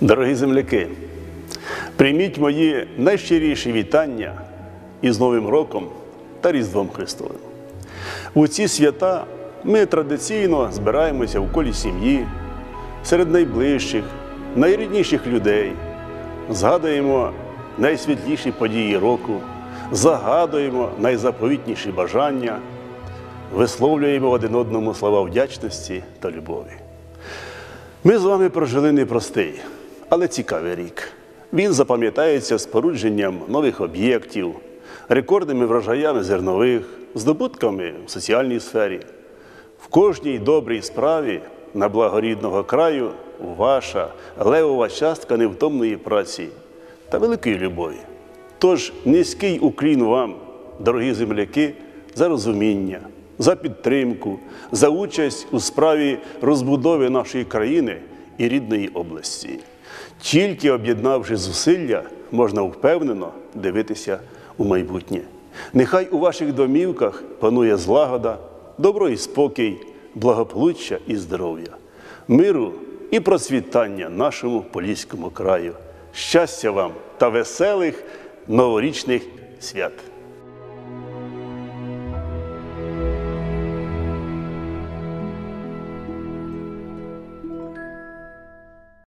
Дорогі земляки, прийміть мої найщиріші вітання із Новим роком та Різдвом Христовим. У ці свята ми традиційно збираємося в колі сім'ї, серед найближчих, найрідніших людей, згадуємо найсвітліші події року, загадуємо найзаповітніші бажання, висловлюємо один одному слова вдячності та любові. Ми з вами прожили непростий, але цікавий рік. Він запам'ятається спорудженням нових об'єктів, рекордними врожаями зернових, здобутками в соціальній сфері. В кожній добрій справі на благо рідного краю ваша левова частка невтомної праці та великої любові. Тож низький уклін вам, дорогі земляки, за розуміння, за підтримку, за участь у справі розбудови нашої країни і рідної області. Тільки об'єднавши зусилля, можна впевнено дивитися у майбутнє. Нехай у ваших домівках панує злагода, добро і спокій, благополуччя і здоров'я, миру і процвітання нашому поліському краю. Щастя вам та веселих новорічних свят!